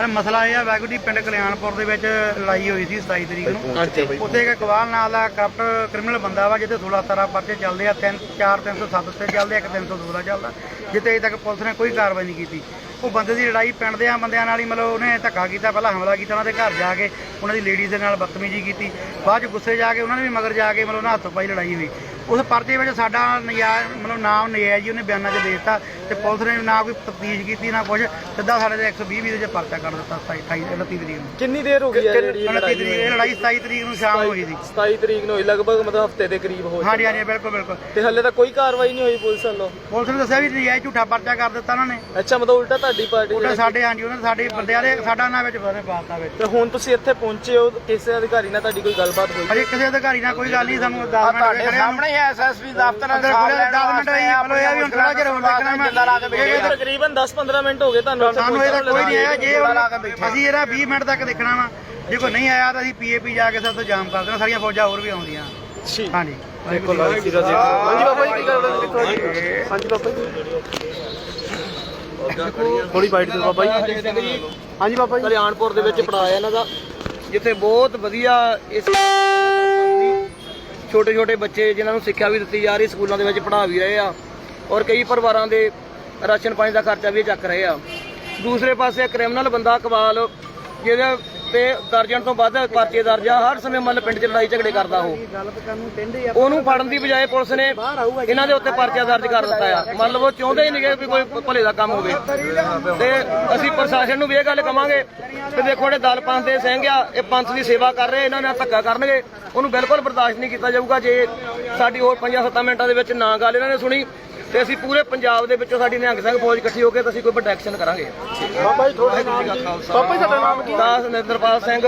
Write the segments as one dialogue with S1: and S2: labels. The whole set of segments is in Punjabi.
S1: ਪਰ ਮਸਲਾ ਇਹ ਆ ਵਾਹਿਗੁਰੂ ਜੀ ਪਿੰਡ ਕਲਿਆਣਪੁਰ ਦੇ ਵਿੱਚ ਲੜਾਈ ਹੋਈ ਸੀ 27 ਤਰੀਕ ਨੂੰ। ਉੱਥੇ ਇੱਕ ਇਕਬਾਲ ਨਾਂ ਦਾ ਕਰਪਟ ਕ੍ਰਿਮੀਨਲ ਬੰਦਾ ਵਾ ਜਿਹਦੇ 16 17 ਪਰਚੇ ਚੱਲਦੇ ਆ 3 4 307 ਤੇ ਚੱਲਦੇ ਆ, ਇੱਕ 302 ਦਾ ਚੱਲਦਾ। ਜਿੱਤੇ ਅਜੇ ਤੱਕ ਪੁਲਿਸ ਨੇ ਕੋਈ ਕਾਰਵਾਈ ਨਹੀਂ ਕੀਤੀ। ਉਹ ਬੰਦੇ ਦੀ ਲੜਾਈ ਪਿੰਡ ਦੇ ਆ ਬੰਦਿਆਂ ਨਾਲ ਹੀ ਮਤਲਬ ਉਹਨੇ ਧੱਕਾ ਕੀਤਾ ਪਹਿਲਾਂ ਹਮਲਾ ਕੀਤਾ ਉਹਨਾਂ ਦੇ ਘਰ ਜਾ ਕੇ ਉਹਨਾਂ ਦੀ ਲੇਡੀਜ਼ ਦੇ ਨਾਲ ਬਦਤਮੀਜ਼ੀ ਕੀਤੀ। ਬਾਅਦ ਚ ਗੁੱਸੇ ਜਾ ਕੇ ਉਹਨਾਂ ਨੇ ਵੀ ਮਗਰ ਜਾ ਕੇ ਮਤਲਬ ਉਹਨਾਂ ਹੱਥ ਪਾਈ ਲੜਾਈ ਹੋਈ। ਉਸ ਪਰਚੇ ਵਿੱਚ ਸਾਡਾ ਨਜਾਇਜ਼ ਮਤਲਬ ਨਾਮ ਨਜਾਇਜ਼ ਹੀ ਉਹਨੇ ਬਿਆਨਾਂ 'ਚ ਦੇ ਦਿੱਤਾ ਤੇ ਪੁਲਿਸ ਨੇ ਨਾ ਕੋਈ ਤਫਤੀਸ਼ ਕੀਤੀ ਨਾ ਕੁਝ ਸਿੱਧਾ ਸਾਡੇ ਦੇ 120 ਦੇ 'ਚ ਪਰਚਾ ਕਰ ਦਿੱਤਾ 27 29 ਤਰੀਕ ਨੂੰ।
S2: ਕਿੰਨੀ ਦੇਰ ਹੋ ਗਈ ਹੈ ਜਿਹੜੀ
S1: 29
S2: ਲੜਾਈ
S1: ਤਰੀਕ ਇਹ ਲੜਾਈ 27 ਤਰੀਕ ਨੂੰ ਸ਼ਾਮ ਹੋਈ ਸੀ।
S2: 27 ਤਰੀਕ ਨੂੰ ਹੋਈ ਲਗਭਗ ਮਤਲਬ ਹਫ਼ਤੇ ਦੇ ਕਰੀਬ ਹੋ
S1: ਹਾਂਜੀ ਹਾਂਜੀ ਬਿਲਕੁਲ ਬਿਲਕੁਲ।
S2: ਤੇ ਹੱਲੇ ਤੱਕ ਕੋਈ ਕਾਰਵਾਈ ਨਹੀਂ ਹੋਈ ਪੁਲਿਸ ਵੱਲੋਂ?
S1: ਪੁਲਿਸ ਨੇ ਦੱਸਿਆ ਵੀ ਨਜਾਇਜ਼ ਝੂਠਾ ਪਰਚਾ ਕਰ ਦਿੱਤਾ ਉਹਨਾਂ ਨੇ।
S2: ਅੱਛਾ ਮਤਲਬ ਉਲਟਾ ਤੁਹਾਡੀ ਪਾਰਟੀ
S1: ਉਹਨੇ ਸਾਡੇ ਹਾਂਜੀ ਉਹਨਾਂ ਸਾਡੇ ਬੰਦਿਆਂ ਦੇ ਸਾਡਾ ਨਾਂ ਵਿੱਚ ਬਣੇ ਪਾਤਾ ਵਿੱਚ।
S2: ਤੇ ਹੁਣ ਤੁਸੀਂ ਇੱਥੇ ਪਹੁੰਚੇ ਹੋ ਕਿਸੇ ਅਧਿਕਾਰੀ ਨਾਲ ਤੁਹਾਡੀ ਕੋਈ ਗੱਲਬਾਤ ਹੋਈ?
S1: ਅਜੇ ਕਿਸੇ ਅਧਿਕਾਰੀ ਨਾਲ ਕੋਈ ਗੱਲ ਨਹੀਂ ਸਾਨੂੰ 10 ਮਿੰਟ ਹੋ ਨੂੰ।
S3: ਹੀ ਐਸਐਸਪੀ ਦਫ਼ਤਰ
S1: ਅੰਦਰ ਕੋਲੇ 10 ਮਿੰਟ ਹੋਈ ਮਤਲਬ ਇਹ ਵੀ ਹੁਣ ਥੋੜਾ ਜਿਹਾ ਹੋਰ ਲੱਗਣਾ ਮੈਂ
S2: ਇਹ ਤਕਰੀਬਨ 10-15 ਮਿੰਟ ਹੋ ਗਏ ਤੁਹਾਨੂੰ
S1: ਸਾਨੂੰ ਇਹਦਾ ਕੋਈ ਨਹੀਂ ਆਇਆ ਜੇ
S3: ਲਾ ਕੇ ਬੈਠੇ।
S1: ਅਸੀਂ ਇਹਦਾ 20 ਮਿੰਟ ਤੱਕ ਦੇਖਣਾ ਵਾ। ਜੇ ਕੋਈ ਨਹੀਂ ਆਇਆ ਤਾਂ ਅਸੀਂ ਪੀਏਪੀ ਜਾ ਕੇ ਸਭ ਤੋਂ ਜਾਮ ਕਰ ਦੇਣਾ ਸਾਰੀਆਂ ਫੌਜਾਂ ਹੋਰ ਵੀ ਆਉਂਦੀਆਂ। ਹਾਂਜੀ।
S2: ਹਾਂਜੀ ਬਾਬਾ ਜੀ ਕੀ ਕਰਦੇ ਦੇਖੋ ਜੀ ਹਾਂਜੀ ਬਾਬਾ ਜੀ। ਥੋੜੀ ਬਾਈਟ ਦਿਓ ਬਾਬਾ ਜੀ। ਹਾਂਜੀ ਬਾਬਾ ਜੀ। ਕਲਿਆਣਪੁਰ ਦੇ ਵਿੱਚ ਪੜਾਇਆ ਇਹਨਾਂ ਦਾ
S4: ਜਿੱਥੇ ਬਹੁਤ ਵਧੀਆ ਇਸ ਛੋਟੇ ਛੋਟੇ ਬੱਚੇ ਜਿਨ੍ਹਾਂ ਨੂੰ ਸਿੱਖਿਆ ਵੀ ਦਿੱਤੀ ਜਾ ਰਹੀ ਸਕੂਲਾਂ ਦੇ ਵਿੱਚ ਪੜ੍ਹਾ ਵੀ ਰਹੇ ਆ। ਔਰ ਕਈ ਪਰਿਵਾਰਾਂ ਦੇ ਰਾਸ਼ਨ ਪਾਣੀ ਦਾ ਖਰਚਾ ਵੀ ਚੱਕ ਰਹੇ ਆ। ਦੂਸਰੇ ਪਾਸੇ ਕ੍ਰਿਮੀਨਲ ਬੰਦਾ ਕਬਾਲ ਜਿਹਦੇ ਤੇ ਦਰਜਨ ਤੋਂ ਵੱਧ ਪਰਚੇ ਦਰਜ ਆ। ਹਰ ਸਮੇਂ ਮਤਲਬ ਪਿੰਡ 'ਚ ਲੜਾਈ ਝਗੜੇ ਕਰਦਾ ਉਹ। ਉਹਨੂੰ ਫੜਨ ਦੀ ਬਜਾਏ ਪੁਲਿਸ ਨੇ ਇਹਨਾਂ ਦੇ ਉੱਤੇ ਪਰਚਾ ਦਰਜ ਕਰ ਦਿੱਤਾ ਆ। ਮਤਲਬ ਉਹ ਚਾਹੁੰਦੇ ਹੀ ਨਹੀਂ ਕਿ ਵੀ ਕੋਈ ਭਲੇ ਦਾ ਕੰਮ ਹੋਵੇ। ਤੇ ਅਸੀਂ ਪ੍ਰਸ਼ਾਸਨ ਨੂੰ ਵੀ ਇਹ ਗੱਲ ਕਵਾਂਗੇ ਕਿ ਦੇਖੋ ਜਿਹੜੇ ਦਲ ਪੰਥ ਦੇ ਸਿੰਘ ਆ, ਇਹ ਪੰਥ ਦੀ ਸੇਵਾ ਕਰ ਰਹੇ, ਇਹਨਾਂ ਨਾਲ ਧੱਕਾ ਕਰਨਗੇ। ਉਹਨੂੰ ਬਿਲਕੁਲ ਬਰਦਾਸ਼ਤ ਨਹੀਂ ਕੀਤਾ ਜਾਊਗਾ ਜੇ ਸਾਡੀ ਹੋਰ 5-7 ਮਿੰਟਾਂ ਦੇ ਵਿੱਚ ਨਾ ਗੱਲ ਇਹਨਾਂ ਨੇ ਸੁਣੀ। ਤੇ ਅਸੀਂ ਪੂਰੇ ਪੰਜਾਬ ਦੇ ਵਿੱਚੋਂ ਸਾਡੀ ਨਿਹੰਗ ਸਿੰਘ ਫੌਜ ਇਕੱਠੀ ਹੋ ਕੇ ਤਾਂ ਅਸੀਂ ਕੋਈ ਵੱਡਾ ਐਕਸ਼ਨ ਕਰਾਂਗੇ।
S2: ਬਾਬਾ ਜੀ ਤੁਹਾਡਾ ਨਾਮ ਕੀ? ਬਾਬਾ ਜੀ ਤੁਹਾਡਾ ਨਾਮ ਕੀ?
S4: ਦਾਸ ਨਰਿੰਦਰਪਾਲ ਸਿੰਘ।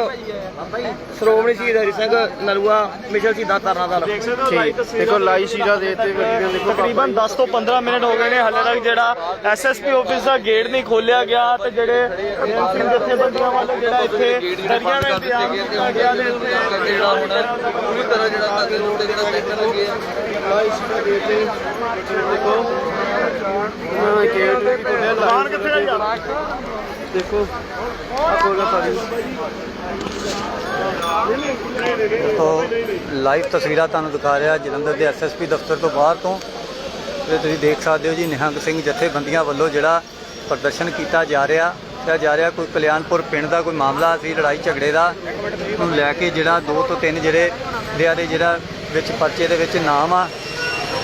S4: ਸ਼੍ਰੋਮਣੀ ਸ਼ਹੀਦ ਹਰੀ ਸਿੰਘ ਨਲੂਆ ਮਿਸ਼ਲ ਸ਼ਹੀਦਾਂ ਤਰਨਾ ਦਲ
S2: ਦੇਖੋ ਲਾਈ ਸ਼ੀਰਾ ਦੇ ਤੇ ਗੱਡੀਆਂ ਦੇਖੋ ਤਕਰੀਬਨ 10 ਤੋਂ 15 ਮਿੰਟ ਹੋ ਗਏ ਨੇ ਹਾਲੇ ਤੱਕ ਜਿਹੜਾ ਐਸਐਸਪੀ ਆਫਿਸ ਦਾ ਗੇਟ ਨਹੀਂ ਖੋਲਿਆ ਗਿਆ ਤੇ ਜਿਹੜੇ ਸਿੰਘ ਜਥੇਬੰਦੀਆਂ ਵੱਲੋਂ ਜਿਹੜਾ ਇੱਥੇ ਦਰੀਆਂ ਦਾ ਇੰਤਜ਼ਾਮ ਕੀਤਾ ਗਿਆ ਤੇ
S4: ਜਿਹੜਾ ਹੁਣ ਪੂਰੀ ਤਰ੍ਹਾਂ ਜਿਹੜਾ ਤਾਗੇ ਰੋਡ ਜਿਹੜਾ ਸੈਕਟਰ ਲੱਗੇ ਆ
S2: ਦੇਖੋ ਦੁਕਾਨ ਕਿੱਥੇ ਆ ਯਾਰ? ਦੇਖੋ ਆ ਕੋਲਾ ਸਾਡੀ
S5: ਤੋਂ ਲਾਈਵ ਤਸਵੀਰਾਂ ਤੁਹਾਨੂੰ ਦਿਖਾ ਰਿਹਾ ਜਲੰਧਰ ਦੇ ਐਸਐਸਪੀ ਦਫ਼ਤਰ ਤੋਂ ਬਾਹਰ ਤੋਂ। ਤੇ ਤੁਸੀਂ ਦੇਖ ਸਕਦੇ ਹੋ ਜੀ, ਨਿਹੰਗ ਸਿੰਘ ਜਥੇਬੰਦੀਆਂ ਵੱਲੋਂ ਜਿਹੜਾ ਪ੍ਰਦਰਸ਼ਨ ਕੀਤਾ ਜਾ ਰਿਹਾ ਕਿਹਾ ਜਾ ਰਿਹਾ। ਕੋਈ ਕਲਿਆਣਪੁਰ ਪਿੰਡ ਦਾ ਕੋਈ ਮਾਮਲਾ ਸੀ ਲੜਾਈ ਝਗੜੇ ਦਾ ਨੂੰ ਲੈ ਕੇ ਜਿਹੜਾ ਦੋ ਤੋਂ ਤਿੰਨ ਜਿਹੜੇ ਦਿਆਂ ਦੇ ਜਿਹੜਾ ਵਿੱਚ ਪਰਚੇ ਦੇ ਵਿੱਚ ਨਾਮ ਆ।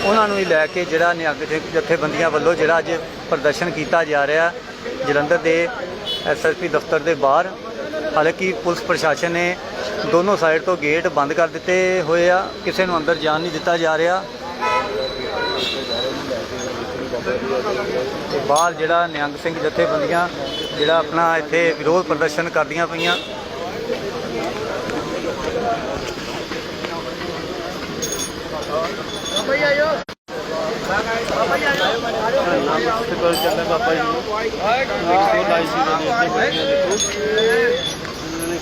S5: ਉਹਨਾਂ ਨੂੰ ਹੀ ਲੈ ਕੇ ਜਿਹੜਾ ਨਿਹੰਗ ਸਿੰਘ ਜਥੇਬੰਦੀਆਂ ਵੱਲੋਂ ਜਿਹੜਾ ਅੱਜ ਪ੍ਰਦਰਸ਼ਨ ਕੀਤਾ ਜਾ ਰਿਹਾ, ਜਲੰਧਰ ਦੇ ਐਸਐਸਪੀ ਦਫ਼ਤਰ ਦੇ ਬਾਹਰ। ਹਾਲਾਂਕਿ ਪੁਲਿਸ ਪ੍ਰਸ਼ਾਸਨ ਨੇ ਦੋਨੋਂ ਸਾਈਡ ਤੋਂ ਗੇਟ ਬੰਦ ਕਰ ਦਿੱਤੇ ਹੋਏ ਆ। ਕਿਸੇ ਨੂੰ ਅੰਦਰ ਜਾਣ ਨਹੀਂ ਦਿੱਤਾ ਜਾ ਰਿਹਾ। ਤੇ ਬਾਹਰ ਜਿਹੜਾ ਨਿਹੰਗ ਸਿੰਘ ਜਥੇਬੰਦੀਆਂ ਜਿਹੜਾ ਆਪਣਾ ਇੱਥੇ ਵਿਰੋਧ ਪ੍ਰਦਰਸ਼ਨ ਕਰਦੀਆਂ ਪਈਆਂ।
S2: ਤੇ ਕੋਲ ਚੱਲਦਾ ਬਾਬਾ ਜੀ ਦੇਖੋ ਲਾਈ ਸ਼ੀਰਾ ਦੇ ਤੇ ਗੱਡੀਆਂ ਦੇਖੋ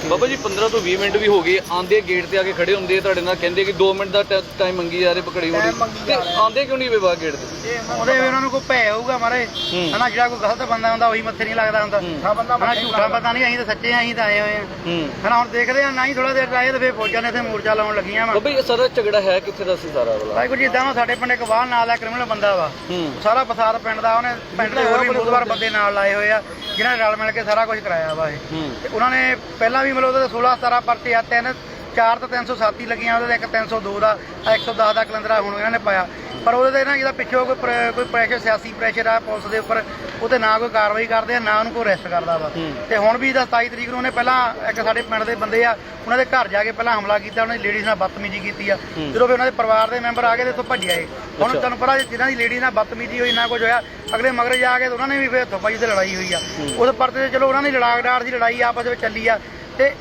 S6: ਬਾਬਾ ਜੀ 15 ਤੋਂ 20 ਮਿੰਟ ਵੀ ਹੋ ਗਏ ਆਂਦੇ ਗੇਟ ਤੇ ਆ ਕੇ ਖੜੇ ਹੁੰਦੇ ਆ ਤੁਹਾਡੇ ਨਾਲ ਕਹਿੰਦੇ ਕਿ 2 ਮਿੰਟ ਦਾ ਟਾਈਮ ਮੰਗੀ ਜਾ ਰਹੇ ਪਕੜੀ ਹੋਣੀ। ਤੇ ਆਂਦੇ ਕਿਉਂ ਨਹੀਂ ਵਿਵਾਹ ਗੇਟ ਤੇ?
S1: ਉਹਦੇ ਵੀ ਉਹਨਾਂ ਨੂੰ ਕੋਈ ਭੈ ਹੋਊਗਾ ਮਾਰੇ ਹਨਾ ਜਿਹੜਾ ਕੋਈ ਗਲਤ ਬੰਦਾ ਹੁੰਦਾ ਉਹੀ ਮੱਥੇ ਨਹੀਂ ਲੱਗਦਾ ਹੁੰਦਾ। ਹਨਾ ਝੂਠਾ ਬੰਦਾ ਨਹੀਂ ਅਸੀਂ ਤਾਂ ਸੱਚੇ ਆ ਅਸੀਂ ਤਾਂ ਆਏ ਹੋਏ ਆ
S6: ਹੂੰ।
S1: ਹਨਾ ਹੁਣ ਦੇਖਦੇ ਆ ਨਾ ਹੀ ਥੋੜਾ ਦੇਰ ਆਏ ਤੇ ਫੇਰ ਫੌਜਾਂ ਨੇ ਇੱਥੇ ਮੋਰਚਾ ਲਾਉਣ ਲੱਗੀਆਂ ਵਾ।
S6: ਬਾਬਾ ਜੀ ਇਹ ਸਾਰਾ ਝਗੜਾ ਹੈ ਕਿੱਥੇ ਦਾ ਸੀ ਸਾਰਾ ਵਾਲਾ?
S1: ਭਾਈ ਗੁਰੂ ਜੀ ਇਦਾਂ ਸਾਡੇ ਪਿੰਡ ਇਕਬਾਲ ਨਾਲ ਦਾ ਕ੍ਰਿਮੀਨਲ ਬੰਦਾ ਵਾ। ਸਾਰਾ ਫਸਾਦ ਪਿੰਡ ਦਾ ਉਹਨੇ ਪਿੰਡ ਦੇ ਹੋਰ ਵੀ ਮੁਖਬਰ ਬੰਦੇ ਨਾਲ ਲਾਏ ਹੋਏ ਆ ਜਿਨ੍ਹਾਂ ਨੇ ਰਲ ਮਿਲ ਕੇ ਸਾਰਾ ਕੁਝ ਕਰਾਇਆ ਵਾ ਇਹ। ਉਹਨਾਂ ਨੇ ਪਹਿਲਾਂ ਵੀ ਮਤਲਬ ਉਹਦੇ 16 17 ਪਰਚੇ ਆ ਤਿੰਨ ਚਾਰ ਤਾਂ 307 ਲੱਗੀਆਂ ਉਹਦੇ ਤੇ ਇੱਕ 302 ਦਾ ਆਹ 110 ਦਾ ਕਲੰਦਰਾ ਹੁਣ ਇਹਨਾਂ ਨੇ ਪਾਇਆ। ਪਰ ਉਹਦੇ ਤੇ ਨਾ ਜਿਹਦਾ ਪਿੱਛੋਂ ਕੋਈ ਕੋਈ ਪ੍ਰੈਸ਼ਰ ਸਿਆਸੀ ਪ੍ਰੈਸ਼ਰ ਆ ਪੁਲਿਸ ਦੇ ਉੱਪਰ ਉਹਤੇ ਨਾ ਕੋਈ ਕਾਰਵਾਈ ਕਰਦੇ ਆ ਨਾ ਉਹਨੂੰ ਕੋਈ ਅਰੈਸਟ ਕਰਦਾ ਵਾ। ਤੇ ਹੁਣ ਵੀ ਇਹਦਾ 27 ਤਰੀਕ ਨੂੰ ਉਹਨੇ ਪਹਿਲਾਂ ਇੱਕ ਸਾਡੇ ਪਿੰਡ ਦੇ ਬੰਦੇ ਆ ਉਹਨਾਂ ਦੇ ਘਰ ਜਾ ਕੇ ਪਹਿਲਾਂ ਹਮਲਾ ਕੀਤਾ ਉਹਨਾਂ ਦੀ ਲੇਡੀਜ਼ ਨਾਲ ਬਦਤਮੀਜ਼ੀ ਕੀਤੀ ਆ। ਜਦੋਂ ਫਿਰ ਉਹਨਾਂ ਦੇ ਪਰਿਵਾਰ ਦੇ ਮੈਂਬਰ ਆ ਗਏ ਤੇ ਇੱਥੋਂ ਭੱਜ ਆਏ। ਹੁਣ ਤੁਹਾਨੂੰ ਪਤਾ ਜਿਨ੍ਹਾਂ ਦੀ ਲੇਡੀ ਨਾਲ ਬਦਤਮੀਜ਼ੀ ਹੋਈ ਨਾ ਕੁਝ ਹੋਇਆ ਅਗਲੇ ਮਗਰ ਜਾ ਕੇ ਤੇ ਉਹਨਾਂ ਨੇ ਵੀ ਫਿਰ ਥੋਪਾਈ ਤੇ ਲੜਾਈ ਹੋਈ ਆ। ਉਹਦੇ ਪਰਤੇ ਤੇ ਚਲੋ ਉਹਨਾਂ ਦੀ ਲੜਾਕ ਡਾਟ ਦੀ ਲੜਾਈ ਆਪਸ ਵਿੱਚ ਚੱਲੀ ਆ ਤੇ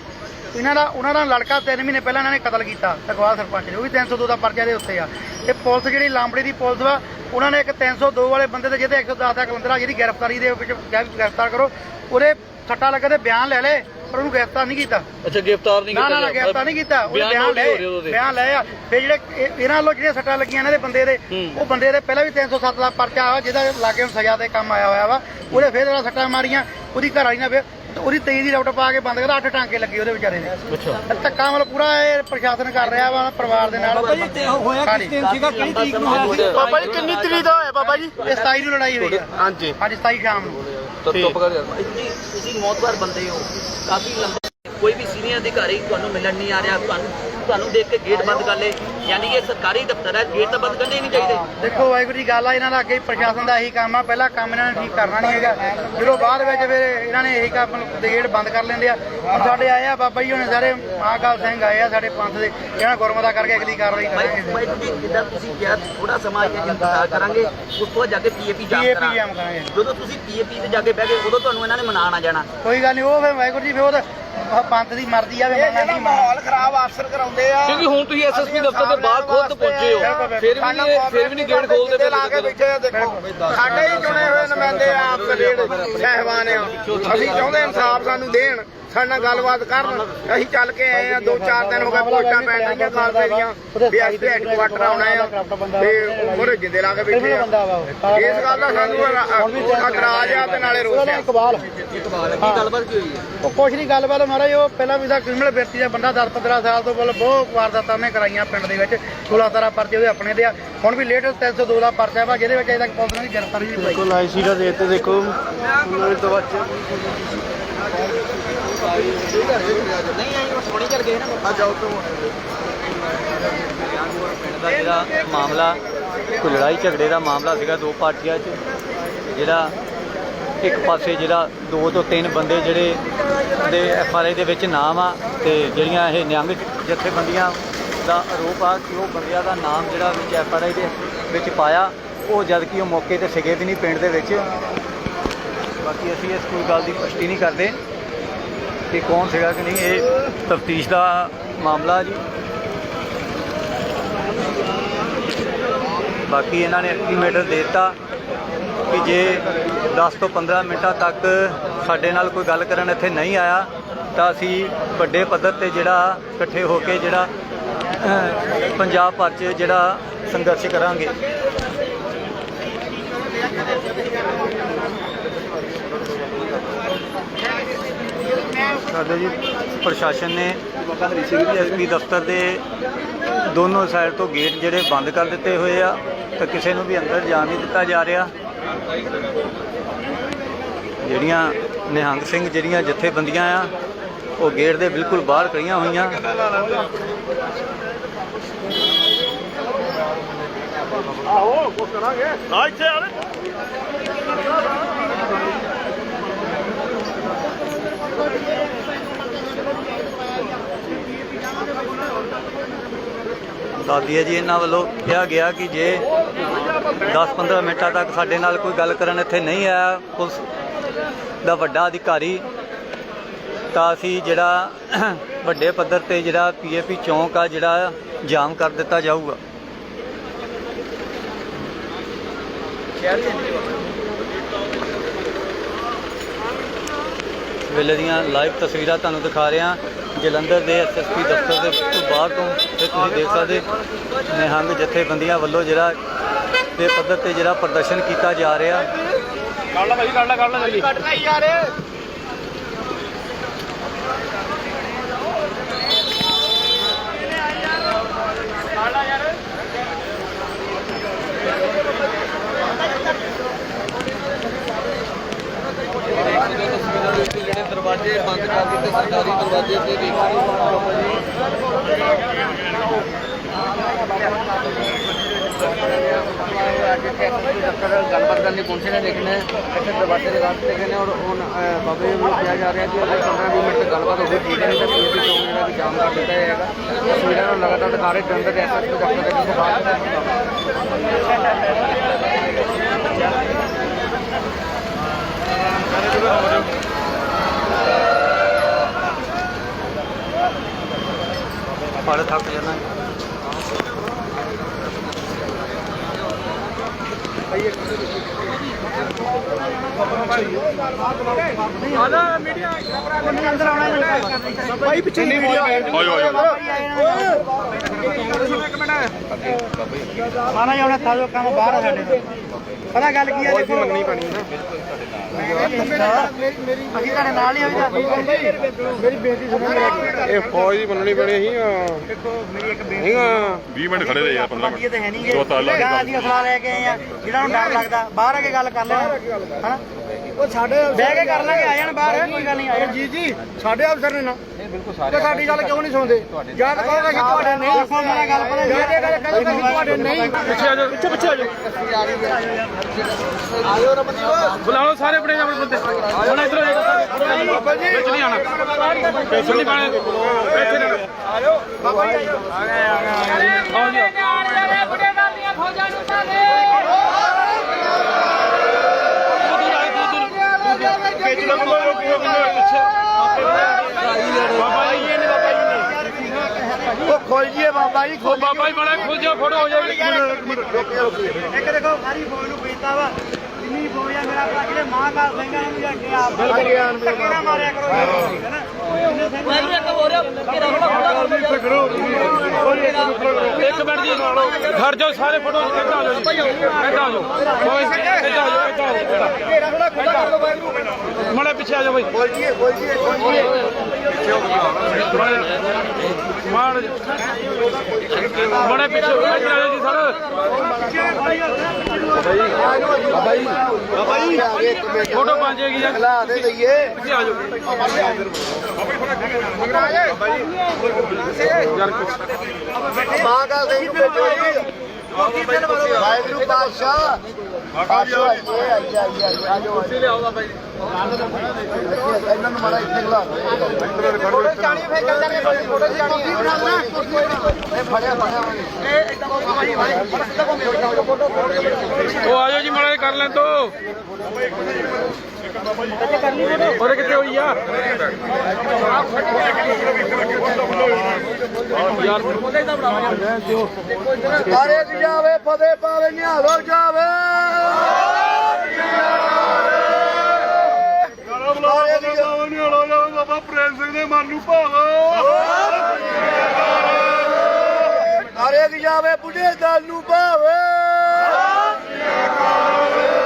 S1: ਇਹਨਾਂ ਦਾ ਉਹਨਾਂ ਦਾ ਲੜਕਾ 3 ਮਹੀਨੇ ਪਹਿਲਾਂ ਇਹਨਾਂ ਨੇ ਕਤਲ ਕੀਤਾ ਤਕਵਾਲ ਸਰਪੰਚ ਨੇ। ਉਹ ਵੀ 302 ਦਾ ਪਰਚਾ ਦੇ ਉੱਤੇ ਆ। ਤੇ ਪੁਲਿਸ ਜਿਹੜੀ ਲਾਂਬੜੀ ਦੀ ਪੁਲਿਸ ਵਾ ਉਹਨਾਂ ਨੇ ਇੱਕ 302 ਵਾਲੇ ਬੰਦੇ ਤੇ ਜਿਹਦੇ 110 ਦਾ ਕਲੰਦਰਾ ਜਿਹਦੀ ਗ੍ਰਿਫਤਾਰੀ ਦੇ ਵਿੱਚ ਗ੍ਰਿਫਤਾਰ ਕਰੋ ਉਹਦੇ ਸੱਟਾ ਲੱਗੇ ਤੇ ਬਿਆਨ ਲੈ ਲੈ ਪਰ ਉਹਨੂੰ ਗ੍ਰਿਫਤਾਰ ਨਹੀਂ ਕੀਤਾ।
S6: ਅੱਛਾ ਗ੍ਰਿਫਤਾਰ ਨਹੀਂ
S1: ਨਾ
S6: ਕੀਤਾ
S1: ਨਾ ਨਾ। ਗ੍ਰਿਫਤਾਰ ਨਹੀਂ ਕੀਤਾ। ਉਹਦੇ
S6: ਬਿਆਨ
S1: ਲੈ। ਬਿਆਨ ਲੈ ਆ। ਫਿਰ ਜਿਹੜੇ ਇਹ- ਇਹਨਾਂ ਵੱਲੋਂ ਜਿਹੜੇ ਸੱਟਾਂ ਲੱਗੀਆਂ ਇਹਨਾਂ ਦੇ ਬੰਦੇ ਦੇ ਉਹ ਬੰਦੇ ਦੇ ਪਹਿਲਾਂ ਵੀ 307 ਦਾ ਪਰਚਾ ਆ ਜਿਹਦਾ ਲਾਗੇ ਨੂੰ ਸਜ਼ਾ ਦੇ ਕੰਮ ਆਇਆ ਹੋਇਆ ਵਾ। ਉਹਦੇ ਫਿਰ ਜਿਹੜਾ ਸੱਟਾਂ ਮਾਰੀਆਂ ਉਹਦੀ ਘਰ ਵਾਲੀ ਨਾਲ ਫਿਰ ਉਹਦੀ ਤੇਜ਼ ਦੀ ਰਫਟ ਪਾ ਕੇ ਬੰਦ ਕਰਦਾ ਅੱਠ ਟਾਂਕੇ ਲੱਗੇ ਉਹਦੇ ਵਿਚਾਰੇ ਦੇ। ਅੱਛਾ। ਧੱਕਾ ਮਤਲਬ ਪੂਰਾ ਇਹ ਪ੍ਰਸ਼ਾਸਨ ਕਰ ਰਿਹਾ ਵਾ ਪਰਿਵਾਰ ਦੇ ਨਾਲ। ਬਾਬਾ ਜੀ ਹੋਇਆ ਕਿਸ ਦਿਨ ਸੀਗਾ? ਕਿਹੜੀ ਤਰੀਕ ਨੂੰ ਹੋਇਆ ਸੀ?
S2: ਬਾਬਾ ਜੀ ਕਿੰਨੀ ਤਰੀਕ ਦਾ ਹੋਇਆ ਬਾਬਾ ਜੀ?
S1: ਇਹ 27 ਨੂੰ ਲੜਾਈ ਹੋਈ ਆ।
S2: ਹਾਂਜੀ।
S1: ਅੱਜ 27 ਸ਼ਾਮ ਨੂੰ।
S6: ਚੁੱਪ ਕਰ ਯਾਰ
S3: ਜੀ ਤੁਸੀਂ ਮੌਤਵਾਰ ਬੰਦੇ ਹੋ। ਕਾਫੀ ਲੰਬੇ ਕੋਈ ਵੀ ਸੀਨੀਅਰ ਅਧਿਕਾਰੀ ਤੁਹਾਨੂੰ ਮਿਲਣ ਨਹੀਂ ਆ ਰਿਹਾ ਤੁਹਾਨੂੰ ਤੁਹਾਨੂੰ ਦੇਖ ਕੇ ਗੇਟ ਬੰਦ ਕਰ ਲੇ ਯਾਨੀ ਕਿ ਇਹ ਸਰਕਾਰੀ ਦਫ਼ਤਰ ਹੈ ਗੇਟ ਤਾਂ ਬੰਦ ਕਰਨੇ ਨਹੀਂ ਚਾਹੀਦੇ।
S1: ਦੇਖੋ ਵਾਹਿਗੁਰੂ ਜੀ ਗੱਲ ਆ ਇਹਨਾਂ ਦਾ ਅੱਗੇ ਪ੍ਰਸ਼ਾਸਨ ਦਾ ਇਹੀ ਕੰਮ ਆ। ਪਹਿਲਾ ਕੰਮ ਇਹਨਾਂ ਨੇ ਠੀਕ ਕਰਨਾ ਨਹੀਂ ਹੈਗਾ। ਜਦੋਂ ਬਾਅਦ ਵਿੱਚ ਫਿਰ ਇਹਨਾਂ ਨੇ ਇਹੀ ਕੰਮ ਗੇਟ ਬੰਦ ਕਰ ਲੈਂਦੇ ਆ। ਸਾਡੇ ਆਏ ਆ ਬਾਬਾ ਜੀ ਹੁਣੇ ਸਾਰੇ ਮਹਾਕਾਲ ਸਿੰਘ ਆਏ ਆ ਸਾਡੇ ਪੰਥ ਦੇ। ਇਹਨਾਂ ਗੁਰਮਤਾ ਕਰਕੇ ਅਗਲੀ ਕਾਰਵਾਈ ਕਰਾਂਗੇ।
S3: ਵਾਹਿਗੁਰੂ ਜੀ ਜਿੱਦਾਂ ਤੁਸੀਂ ਕਿਹਾ ਥੋੜਾ ਸਮਾਂ ਇਹ ਇੰਤਜ਼ਾਰ ਕਰਾਂਗੇ ਉਸ ਤੋਂ ਜਾ ਕੇ ਪੀਏਪੀ ਜਾਮ ਕਰਾਂਗੇ। ਜਦੋਂ ਤੁਸੀਂ ਪੀਏਪੀ ਤੇ ਜਾ ਕੇ ਬਹਿ ਗਏ ਉਦੋਂ ਤੁਹਾਨੂੰ ਇਹਨਾਂ ਨੇ ਮਨਾਉਣ ਆ ਜਾਣਾ।
S1: ਕੋਈ ਗੱਲ ਨਹੀਂ ਉਹ ਫਿਰ ਵਾਹਿਗੁਰੂ ਜੀ ਫਿਰ ਉਹ ਪੰਥ ਦੀ ਮਰਜ਼ੀ ਆ ਵੀ ਮੰਨਣਾ ਨਹੀਂ ਮੰਨਣਾ
S4: ਖਰਾਬ ਅਫਸਰ ਕਰਾਉਂਦੇ ਆ
S6: ਕਿਉਂਕਿ ਹੁਣ ਤੁਸੀਂ ਐਸਐਸਪੀ ਦਫ਼ਤਰ ਦੇ ਬਾਹਰ ਖੁਦ ਪਹੁੰਚੇ ਹੋ। ਫਿਰ ਵੀ ਨਹੀਂ ਇਹ- ਫਿਰ ਵੀ ਨਹੀਂ ਗੇਟ ਖੋਲਦੇ ਪਏ
S4: ਲਾ ਕੇ ਬੈਠੇ ਆ ਦੇਖੋ। ਸਾਡੇ ਹੀ ਚੁਣੇ ਹੋਏ ਨੁਮਾਇੰਦੇ ਆ ਆਪਸ ਜਿਹੜੇ ਸਹਿਬਾਨ ਆ। ਅਸੀਂ ਚਾਹੁੰਦੇ ਇਨਸਾਫ ਸਾਨੂੰ ਦੇਣ। ਸਾਡੇ ਨਾਲ ਗੱਲਬਾਤ ਕਰਨ। ਅਸੀਂ ਚੱਲ ਕੇ ਆਏ ਆ ਦੋ ਚਾਰ ਦਿਨ ਹੋ ਗਏ ਪੋਸਟਾਂ ਪੈਣ ਰਹੀਆਂ ਕਾਲਵੇ ਦੀਆਂ। ਵੀ ਅਸੀਂ ਤੇ ਹੈਡਕੁਆਟਰ ਆਉਣਾ ਆ। ਤੇ ਉਮਰ ਜਿੰਦੇ ਲਾ ਕੇ ਬੈਠੇ ਆ।
S1: ਵਾ
S4: ਇਸ ਗੱਲ ਦਾ ਸਾਨੂੰ ਇਤਰਾਜ਼ ਆ ਤੇ ਨਾਲੇ ਰੋਸ ਆ।
S1: ਇਕਬਾਲ।
S6: ਕੀ ਗੱਲਬਾਤ ਕੀ ਹੋਈ ਹੈ?
S1: ਉਹ ਕੁਛ ਨਹੀਂ ਗੱਲਬਾਤ ਮਹਾਰਾਜ ਉਹ ਪਹਿਲਾਂ ਵੀ ਦਾ ਕ੍ਰਿਮੀਨਲ ਵਿਅਕਤੀ ਦਾ ਬੰਦਾ 10 15 ਸਾਲ ਤੋਂ ਪਹਿਲਾਂ ਬਹੁਤ ਵਾਰਦਾਤਾਂ ਨੇ ਕਰਾਈਆਂ ਪਿੰਡ ਦੇ ਵਿੱਚ। 16 17 ਪਰਚੇ ਉਹਦੇ ਆਪਣੇ ਦੇ ਆ। ਹੁਣ ਵੀ ਲੇਟੈਸਟ 302 ਦਾ ਪਰਚਾ ਵਾ ਜਿਹਦੇ ਵਿੱਚ ਅਜੇ ਤੱਕ ਪੁਲਿਸ ਨੇ ਗ੍ਰਿਫਤਾਰੀ ਨਹੀਂ ਪਾਈ
S2: ਦੇਖੋ ਲਾਈ ਸੀਰਾ ਦੇ ਤੇ ਦੇਖੋ। ਉਹਨਾਂ ਦੇ ਦਵਾਚੇ
S5: ਪਿੰਡ ਦਾ ਜਿਹੜਾ ਮਾਮਲਾ ਕੋਈ ਲੜਾਈ ਝਗੜੇ ਦਾ ਮਾਮਲਾ ਸੀਗਾ ਦੋ ਪਾਰਟੀਆਂ 'ਚ ਜਿਹੜਾ ਇੱਕ ਪਾਸੇ ਜਿਹੜਾ ਦੋ ਤੋਂ ਤਿੰਨ ਬੰਦੇ ਜਿਹੜੇ ਦੇ ਐਫ ਆਰ ਆਈ ਦੇ ਵਿੱਚ ਨਾਮ ਆ ਤੇ ਜਿਹੜੀਆਂ ਇਹ ਨਿਹੰਗ ਜਥੇਬੰਦੀਆਂ ਦਾ ਆਰੋਪ ਆ ਕਿ ਉਹ ਬੰਦਿਆਂ ਦਾ ਨਾਮ ਜਿਹੜਾ ਵਿੱਚ ਐਫ ਆਰ ਆਈ ਦੇ ਵਿੱਚ ਪਾਇਆ ਉਹ ਜਦ ਕਿ ਉਹ ਮੌਕੇ ਤੇ ਸਿਗੇ ਵੀ ਨਹੀਂ ਪਿੰਡ ਦੇ ਵਿੱਚ ਬਾਕੀ ਅਸੀਂ ਇਸ ਕੋਈ ਗੱਲ ਦੀ ਪੁਸ਼ਟੀ ਨਹੀਂ ਕਰਦੇ। ਕਿ ਕੌਣ ਸੀਗਾ ਕਿ ਨਹੀਂ, ਇਹ ਤਫਤੀਸ਼ ਦਾ ਮਾਮਲਾ ਜੀ। ਬਾਕੀ ਇਹਨਾਂ ਨੇ ਐਸਟੀਮੇਟਰ ਦੇ ਦਿੱਤਾ ਕਿ ਜੇ 10 ਤੋਂ 15 ਮਿੰਟਾਂ ਤੱਕ ਸਾਡੇ ਨਾਲ ਕੋਈ ਗੱਲ ਕਰਨ ਇੱਥੇ ਨਹੀਂ ਆਇਆ, ਤਾਂ ਅਸੀਂ ਵੱਡੇ ਪੱਧਰ ਤੇ ਜਿਹੜਾ ਇਕੱਠੇ ਹੋ ਕੇ ਜਿਹੜਾ ਪੰਜਾਬ ਭਰ 'ਚ ਜਿਹੜਾ ਸੰਘਰਸ਼ ਕਰਾਂਗੇ। ਸਾਡੇ ਜੀ ਪ੍ਰਸ਼ਾਸਨ ਨੇ ਐਸਪੀ ਦਫ਼ਤਰ ਦੇ ਦੋਨੋਂ ਸਾਈਡ ਤੋਂ ਗੇਟ ਜਿਹੜੇ ਬੰਦ ਕਰ ਦਿੱਤੇ ਹੋਏ ਆ ਤਾਂ ਕਿਸੇ ਨੂੰ ਵੀ ਅੰਦਰ ਜਾਣ ਨਹੀਂ ਦਿੱਤਾ ਜਾ ਰਿਹਾ। ਜਿਹੜੀਆਂ ਨਿਹੰਗ ਸਿੰਘ ਜਿਹੜੀਆਂ ਜਥੇਬੰਦੀਆਂ ਆ ਉਹ ਗੇਟ ਦੇ ਬਿਲਕੁਲ ਬਾਹਰ ਖੜੀਆਂ ਹੋਈਆਂ। ਦੱਸਦੀ ਹੈ ਜੀ, ਇਹਨਾਂ ਵੱਲੋਂ ਕਿਹਾ ਗਿਆ ਕਿ ਜੇ 10-15 ਮਿੰਟਾਂ ਤੱਕ ਸਾਡੇ ਨਾਲ ਕੋਈ ਗੱਲ ਕਰਨ ਇੱਥੇ ਨਹੀਂ ਆਇਆ ਪੁਲਿਸ ਦਾ ਵੱਡਾ ਅਧਿਕਾਰੀ, ਤਾਂ ਅਸੀਂ ਜਿਹੜਾ ਵੱਡੇ ਪੱਧਰ ਤੇ ਜਿਹੜਾ ਪੀਏਪੀ ਚੌਂਕ ਆ, ਜਿਹੜਾ ਜਾਮ ਕਰ ਦਿੱਤਾ ਜਾਊਗਾ। ਵੇਲੇ ਦੀਆਂ ਲਾਈਵ ਤਸਵੀਰਾਂ ਤੁਹਾਨੂੰ ਦਿਖਾ ਰਿਹਾ ਜਲੰਧਰ ਦੇ ਐਸਐਸਪੀ ਦਫ਼ਤਰ ਦੇ ਬਿਲਕੁਲ ਬਾਹਰ ਤੋਂ ਤੇ ਤੁਸੀਂ ਦੇਖ ਸਕਦੇ ਨਿਹੰਗ ਜਥੇਬੰਦੀਆਂ ਵੱਲੋਂ ਜਿਹੜਾ ਦੇ ਪੱਧਰ ਤੇ ਜਿਹੜਾ ਪ੍ਰਦਰਸ਼ਨ ਕੀਤਾ ਜਾ ਰਿਹਾ।
S6: ਜਿਹੜੇ ਸਰਕਾਰੀ ਦਰਵਾਜ਼ੇ ਤੇ
S4: ਗੱਲਬਾਤ ਕਰਨ ਦੀ ਪਹੁੰਚੇ ਨੇ, ਲੇਕਿਨ ਇੱਥੇ ਦਰਵਾਜ਼ੇ ਦੇ ਰਾਸਤੇ ਤੇ ਨੇ ਔਰ ਹੁਣ ਬਾਬੇ ਨੂੰ ਕਿਹਾ ਜਾ ਰਿਹਾ ਕਿ ਅਗਰ 15 20 ਮਿੰਟ ਗੱਲਬਾਤ ਹੋ ਗਈ। ਠੀਕ ਹੈ ਨਹੀਂ ਤਾਂ ਪੀਏਪੀ ਚੌਂਕ ਜਿਹੜਾ ਵੀ ਜਾਮ ਕਰ ਦਿੱਤਾ ਜਾਏਗਾ ਤਸਵੀਰਾਂ ਨੂੰ ਲਗਾਤਾਰ ਦਿਖਾ ਰਹੇ ਜਲੰਧਰ ਦੇ ਐਸਐਸਪੀ ਦਫ਼ਤਰ
S5: ਪੜ ਥੱਕ ਜਾਣਾ।
S4: ਭਾਈ ਇੱਕ
S1: ਅੰਦਰ ਆਉਣਾ ਭਾਈ ਪਿੱਛੇ ਨਹੀਂ ਮਾਨਾ ਜੀ ਹੁਣ ਕੰਮ ਬਾਹਰ ਆ ਸਾਡੇ ਤੋਂ। ਪਤਾ ਗੱਲ ਕੀ ਹੈ ਦੇਖੋ। ਮੰਗਣੀ ਪੈਣੀ ਨਾ। ਅਸੀਂ ਤੁਹਾਡੇ ਨਾਲ ਹੀ ਆ ਵੀ ਤਾਂ। ਮੇਰੀ ਬੇਟੀ ਸੁਣੋ ਮੇਰੀ
S7: ਇਹ ਫੌਜ ਦੀ ਮੰਨਣੀ ਪੈਣੀ ਸੀ
S1: ਦੇਖੋ ਮੇਰੀ ਇੱਕ ਬੇਟੀ
S7: ਨਹੀਂਗਾ
S8: 20 ਮਿੰਟ ਖੜੇ ਰਹੇ ਆ 15 ਮਿੰਟ
S1: ਹੈ ਨਹੀਂ
S8: ਦੋ ਤਾਲ ਲੱਗ
S1: ਗਾਂ ਅਸੀਂ ਅਸਲਾ ਲੈ ਕੇ ਆਏ ਆ ਜਿਹੜਾ ਨੂੰ ਡਰ ਲੱਗਦਾ ਬਾਹਰ ਆ ਕੇ ਗੱਲ ਕਰ ਲੈਣਾ। ਹਨਾ? ਉਹ ਸਾਡੇ ਬਹਿ ਕੇ ਕਰ ਲਾਂਗੇ ਆ ਜਾਣ ਬਾਹਰ ਕੋਈ ਗੱਲ ਨਹੀਂ ਆ ਜਾਣ। ਜੀ ਜੀ ਸਾਡੇ ਅਫਸਰ ਨੇ। ਬਿਲਕੁਲ ਸਾਰੇ ਸਾਡੀ ਗੱਲ ਕਿਉਂ ਨਹੀਂ ਸੁਣਦੇ? ਜਾਂ ਤਾਂ ਕਹੋਗੇ ਕਿ ਤੁਹਾਡੇ ਨਹੀਂ ਦੇਖੋ ਮੇਰਾ ਗੱਲ ਪਤਾ ਜਾਂ ਇਹ ਗੱਲ ਕਹੋਗੇ ਕਿ ਤੁਹਾਡੇ ਨਹੀਂ।
S9: ਪਿੱਛੇ ਆ ਜਾਓ ਪਿੱਛੇ ਪਿੱਛੇ ਆ ਜਾਓ।
S7: ਬੁਲਾ ਲਓ ਸਾਰੇ ਆਪਣੇ ਆਪਣੇ ਬੰਦੇ। ਹੁਣ ਇਧਰ ਵਿੱਚ ਨਹੀਂ ਆਣਾ ਵਿੱਚ ਨਹੀਂ ਪਾਣੇ ਇੱਥੇ ਨਾ ਆਇਓ ਬਾਬਾ ਜੀ ਆਇਓ। ਆ ਗਏ ਆ ਗਏ ਆਓ ਜੀ
S9: ਖਿੱਚ ਲਓ। ਬੰਦਾ ਰੋਕੋ ਪਿੱਛੇ। ਬਾਬਾ ਜੀ ਨਹੀਂ ਬਾਬਾ ਜੀ ਨੇ। ਉਹ ਖੋਲ ਜੀਏ ਬਾਬਾ ਜੀ
S7: ਉਹ ਬਾਬਾ ਜੀ ਬੜਾ ਖੁੱਲ ਜਾ ਫੋਟੋ ਹੋ ਜਾਏਗੀ
S1: ਇੱਕ ਦੇਖੋ ਸਾਰੀ ਫੌਜ ਨੂੰ ਬੇਇੱਜ਼ਤਾ ਵਾ। ਜਿੰਨੀ ਫੌਜ ਆ ਮੇਰਾ ਭਰਾ ਜਿਹੜੇ ਮਾਂ ਕਾ ਸਿੰਘਾਂ ਨੂੰ ਜਾਂ ਕੇ ਆਪ ਧੱਕੇ ਨਾ ਮਾਰਿਆ ਕਰੋ ਹੈ ਨਾ? ਜਿੰਨੇ ਸਿੰਘ
S7: ਇੱਕ ਮਿੰਟ ਜੀ ਘਰ ਜਾਓ ਸਾਰੇ ਫੋਟੋ ਇੱਧਰ ਆ ਜਾਓ ਜੀ। ਇੱਧਰ ਆ ਜਾਓ ਓਏ ਇੱਧਰ ਆ ਜਾਓ ਇੱਧਰ ਆ ਜਾਓ। ਮੜਾ ਪਿੱਛੇ ਆ ਜਾਓ ਬਾਈ। ਬੋਲ ਜੀਏ ਬੋਲ ਜੀਏ ਮਾਰ ਮੜਾ ਪਿੱਛੇ ਇੱਧਰ ਆ ਜਾਓ ਜੀ ਸਰ। ਬਾਬਾ ਜੀ। ਫੋਟੋ ਬਣ ਜਾਏਗੀ ਯਾਰ ਲਾ ਦੇ ਦਈਏ ਪਿੱਛੇ ਆ ਜਾਓ
S1: ਵਾਹਿਗੁਰੂ ਪਾਤਸ਼ਾਹ ਇਹਨਾਂ ਨੂੰ ਮਾੜਾ ਇੱਥੇ ਲਾ ਫੋਟੋ ਚਾਣੀ ਫੇਰ ਚੱਲਣ ਦੇ ਕੋਈ ਫੋਟੋ ਚਾਣੀ ਇਹ ਫੜਿਆ ਫੜਿਆ ਇਹ ਇਦਾਂ ਕੋ ਭਾਈ ਭਾਈ ਸਿੱਧਾ ਕੋ ਮੇਰੇ ਫੋਟੋ
S7: ਉਹ ਆ ਜਾਓ ਜੀ ਮੜਾ ਕਰ ਲੈਣ ਤੋ ਉਹਦੇ ਕਿੱਥੇ ਹੋਈ ਆ?
S1: ਸਾਰੇ ਦੀ ਜਾਵੇ ਫਤਿਹ ਪਾਵੇ ਨਿਹਾਲੋ ਜਾਵੇ ਸਾਰੇ ਦੀ
S7: ਬਾਬਾ ਪ੍ਰੇਮ ਸਿੰਘ ਦੇ ਮਨ ਨੂੰ ਭਾਵੋ।
S1: ਸਾਰੇ ਦੀ ਜਾਵੇ ਬੁੱਢੇ ਦਲ ਨੂੰ ਭਾਵੇ।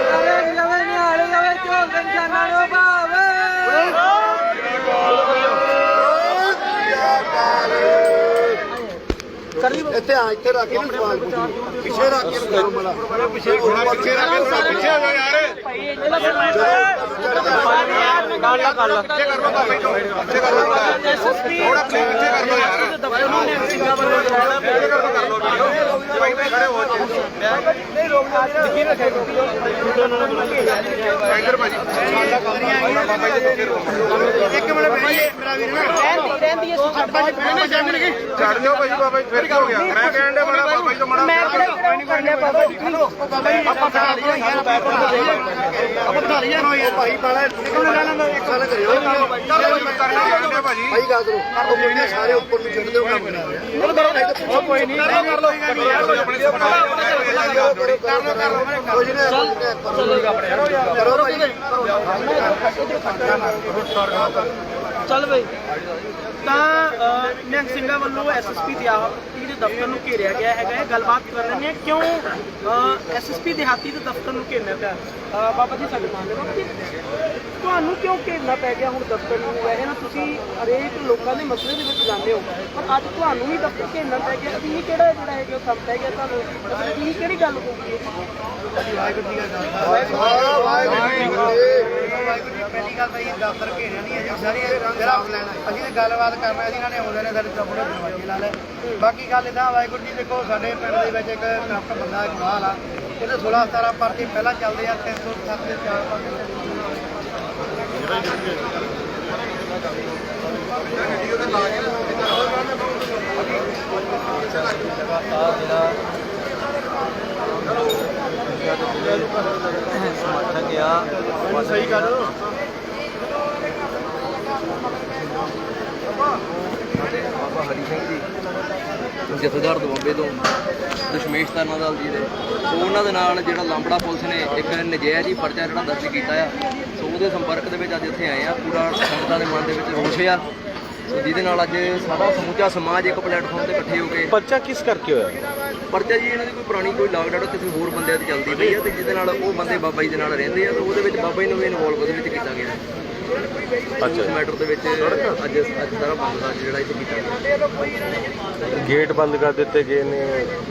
S1: ਸਾਰੇ ਦੀ ਜਾਵੇ ਨਿਹਾਲੋ ਜਾਵੇ ਝੋਲ ਨਿਸ਼ਾਨਾ ਨੂੰ ਭਾਵੇ ਇੱਥੇ ਆ ਇੱਥੇ ਰੱਖ ਕੇ ਨਾ ਸਵਾਲ ਪੁੱਛੀ ਪਿੱਛੇ ਰੱਖ ਕੇ ਕਰੋ ਮਲਾ ਪਿੱਛੇ ਪਿੱਛੇ ਰੱਖ ਕੇ ਥੋੜਾ ਪਿੱਛੇ ਹੋ ਯਾਰ।
S9: ਕਾਲ ਲਾ ਕਾਲ ਲਾ
S1: ਇੱਕ ਮਿੰਟ ਬੈਠੀਏ ਮੇਰਾ ਵੀਰ ਨਾ ਰਹਿੰਦੀ ਰਹਿੰਦੀ ਆਪਾਂ ਜੀ ਪਹਿਲੇ ਜਾਣਗੇ
S7: ਛੱਡ ਦਿਓ ਭਾਈ ਬਾਬਾ ਜੀ ਫਿਰ ਕੀ ਹੋ ਗਿਆ ਮੈਂ ਕਹਿਣ ਦੇ ਬੜਾ ਬਾਬਾ ਜੀ ਤੋਂ ਮੜਾ
S1: ਮੈਂ ਕਿਹੜਾ ਨਹੀਂ। ਕਰਨੇ ਬਾਬਾ ਜੀ ਬਾਬਾ ਜੀ ਆਪਾਂ ਖਾ ਲਿਆ ਯਾਰ ਆਪਾਂ ਖਾ ਲਿਆ ਨੋ ਯਾਰ ਭਾਈ ਬਾਲਾ ਨਿਕਲਣ ਦਾ ਨਾ ਇੱਕ ਸਾਲ ਕਰਿਓ
S7: ਕਰਨਾ ਭਾਜੀ
S1: ਭਾਈ ਗੱਲ ਕਰੋ ਉਹ ਕੋਈ ਨਹੀਂ ਸਾਰੇ ਉੱਪਰ ਨੂੰ ਚੜਦੇ ਹੋ ਕੰਮ ਕਰਾ ਰਿਹਾ ਕਰੋ। ਨਹੀਂ ਪੁੱਛੋ ਕੋਈ ਨਹੀਂ। ਕਰੋ ਕਰ ਲਓ ਕਰ ਲਓ ਕਰ। ਲਓ ਕੁਝ ਨਹੀਂ। ਕਰੋ ਭਾਈ
S10: ਚੱਲ ਬਈ। ਤਾਂ ਅ, ਨਿਹੰਗ ਸਿੰਘਾਂ ਵੱਲੋਂ ਐਸਐਸਪੀ ਦਿਹਾਤੀ ਦੇ ਦਫ਼ਤਰ ਨੂੰ ਘੇਰਿਆ ਗਿਆ ਹੈਗਾ ਹੈ। ਗੱਲਬਾਤ ਕਰ ਰਹੇ ਨੇ ਕਿਉਂ ਐਸਐਸਪੀ ਦਿਹਾਤੀ ਦੇ ਦਫ਼ਤਰ ਨੂੰ ਘੇਰਨਾ ਪਿਆ? ਬਾਬਾ ਜੀ, ਸਾਡੇ ਨਾਲ ਬਾਬਾ ਜੀ। ਤੁਹਾਨੂੰ ਕਿਉਂ ਘੇਰਨਾ ਪੈ ਗਿਆ ਹੁਣ ਦਫ਼ਤਰ ਨੂੰ? ਵੈਸੇ ਨਾ ਤੁਸੀਂ ਹਰੇਕ ਲੋਕਾਂ ਦੇ ਮਸਲੇ ਦੇ ਵਿੱਚ ਜਾਂਦੇ ਹੋ। ਪਰ ਅੱਜ ਤੁਹਾਨੂੰ ਵੀ ਦਫ਼ਤਰ ਘੇਰਨਾ ਪੈ ਗਿਆ। ਅਸੀਂ ਕਿਹੜਾ ਜਿਹੜਾ ਹੈਗਾ ਉਹ ਕੰਮ ਪੈ ਗਿਆ ਤੁਹਾਨੂੰ? ਮਤਲਬ ਕੀ ਕਿਹੜੀ ਗੱਲ ਹੋ ਗਈ? ਹੈ
S1: ਵਾਹਿਗੁਰੂ ਜੀ ਪਹਿਲੀ ਗੱਲ ਤਾਂ ਇਹ ਦਫ਼ਤਰ ਘੇਰਿਆ ਨਹੀਂ ਅਸੀਂ ਸਾਰੀ ਜਿਹੜਾ ਅਸੀਂ ਤੇ ਗੱਲਬਾਤ ਕਰਨਾ ਸੀ, ਇਹਨਾਂ ਨੇ ਆਉਂਦੇ ਨੇ ਸਾਡੇ ਚੌਪੜੇ ਦਰਵਾਜ਼ੇ ਲਾ ਲਏ। ਬਾਕੀ ਗੱਲ ਇਦਾਂ ਵਾਹਿਗੁਰੂ ਜੀ ਦੇਖੋ, ਸਾਡੇ ਪਿੰਡ ਦੇ ਵਿੱਚ ਇੱਕ ਕਰਪਟ ਬੰਦਾ, ਇਕਬਾਲ ਆ। ਇਹਦੇ 16 17 ਪਰਚੇ ਪਹਿਲਾਂ ਚੱਲਦੇ ਆ 307 ਦੇ ਚਾਰ ਪਰਚੇ
S5: ਸਮਰਥਕ ਆ।
S9: ਸਹੀ ਕਰ
S11: ਜਥੇਦਾਰ ਦਵਾਬੇ ਤੋਂ ਦਸ਼ਮੇਸ਼ ਤਰਨਾਦਲ ਜੀ ਦੇ। ਸੋ ਉਹਨਾਂ ਦੇ ਨਾਲ ਜਿਹੜਾ ਲਾਂਬੜਾ ਪੁਲਿਸ ਨੇ ਇੱਕ ਨਜਾਇਜ਼ ਹੀ ਪਰਚਾ ਜਿਹੜਾ ਦਰਜ ਕੀਤਾ ਆ ਸੋ ਉਹਦੇ ਸੰਪਰਕ ਦੇ ਵਿੱਚ ਅੱਜ ਇੱਥੇ ਆਏ ਆ ਪੂਰਾ ਸੰਗਤਾਂ ਦੇ ਮਨ ਦੇ ਵਿੱਚ ਰੋਸ਼ ਆ। ਜਿਹਦੇ ਨਾਲ ਅੱਜ ਸਾਰਾ ਸਮੁੱਚਾ ਸਮਾਜ ਇੱਕ ਪਲੇਟਫਾਰਮ ਤੇ ਇਕੱਠੇ ਹੋ ਕੇ
S12: ਪਰਚਾ ਕਿਸ ਕਰਕੇ ਹੋਇਆ?
S11: ਪਰਚਾ ਜੀ ਇਹਨਾਂ ਦੀ ਕੋਈ ਪੁਰਾਣੀ ਕੋਈ ਲਾਗ ਡਾਟ ਕਿਸੇ ਹੋਰ ਬੰਦਿਆਂ ਤੇ ਚੱਲਦੀ ਪਈ ਆ ਤੇ ਜਿਹਦੇ ਨਾਲ ਉਹ ਬੰਦੇ ਬਾਬਾ ਜੀ ਦੇ ਨਾਲ ਰਹਿੰਦੇ ਆ ਤੇ ਉਹਦੇ ਵਿੱਚ ਬਾਬਾ ਜੀ ਨੂੰ ਵੀ ਇਨਵੋਲਵ ਉਹਦੇ ਵਿੱਚ ਕੀਤਾ ਗਿਆ। ਅੱਛਾ ਮੈਟਰ ਦੇ ਵਿੱਚ ਅੱਜ ਅੱਜ ਸਾਰਾ ਬੰਦ ਦਾ ਜਿਹੜਾ ਇੱਥੇ ਕੀਤਾ ਗਿਆ।
S12: ਗੇਟ ਬੰਦ ਕਰ ਦਿੱਤੇ ਗਏ ਨੇ।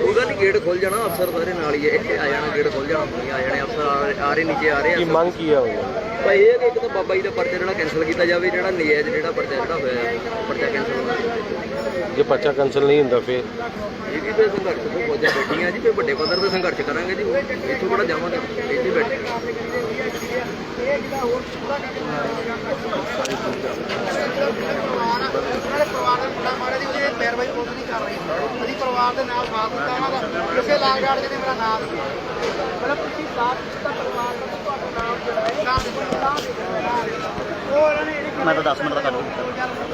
S11: ਉਹਦਾ ਨਹੀਂ ਗੇਟ ਖੁੱਲ ਜਾਣਾ ਅਫਸਰ ਸਾਰੇ ਨਾਲ ਹੀ ਹੈ ਇੱਥੇ ਆ ਜਾਣਾ ਗੇਟ ਖੁੱਲ ਜਾਣਾ ਨਹੀਂ ਆ ਜਾਣੇ ਅਫਸਰ ਆ- ਰਹੇ ਨੀਚੇ ਆ ਰਹੇ
S12: ਕੀ
S11: ਆ
S12: ਮੰਗ ਕੀ ਆ ਉਹਨਾਂ
S11: ਭਾਈ ਇਹ ਕਿ ਇੱਕ ਤਾਂ ਬਾਬਾ ਜੀ ਦਾ ਪਰਚਾ ਜਿਹੜਾ ਕੈਨਸਲ ਕੀਤਾ ਜਾਵੇ ਜਿਹੜਾ ਨਜਾਇਜ਼ ਜਿਹੜਾ ਪਰਚਾ ਜਿਹੜਾ ਹੋਇਆ ਹੈ, ਪਰਚਾ ਕੈਨਸਲ ਹੋਣਾ
S12: ਜੇ ਪਰਚਾ ਕੈਂਸਲ ਨਹੀਂ ਹੁੰਦਾ ਫਿਰ?
S11: ਇਹ ਵੀ ਫਿਰ ਸੰਘਰਸ਼ ਤੋਂ ਫੌਜਾਂ ਬੈਠੀਆਂ ਜੀ ਫਿਰ ਵੱਡੇ ਪੱਧਰ ਤੇ ਸੰਘਰਸ਼ ਕਰਾਂਗੇ ਜੀ ਇੱਥੋਂ ਕਿਹੜਾ ਜਾਵਾਂਗੇ? ਇੱਥੇ ਹੀ ਬੈਠੇ।
S1: ਉਹਨਾਂ ਦੇ ਪਰਿਵਾਰ ਦੇ ਮੁੰਡਾ ਮਾਰੇ ਦੀ ਉਹਦੀ ਪੈਰਵਾਈ ਪੁਲਿਸ ਨਹੀਂ ਕਰ ਰਹੀ ਅਸੀਂ ਪਰਿਵਾਰ ਦੇ ਨਾਲ ਸਾਥ ਦਿੱਤਾ ਉਹਨਾਂ ਦਾ ਕਿਸੇ ਲਾਗਾੜ ਜਿਹਨੇ ਮੇਰਾ ਨਾਮ ਮਤਲਬ ਤੁਸੀਂ ਸਾਥ ਦਿੱਤਾ ਪਰਿਵਾਰ
S3: ਮੈਂ ਤਾਂ 10 ਮਿੰਟ ਦਾ ਕੱਢ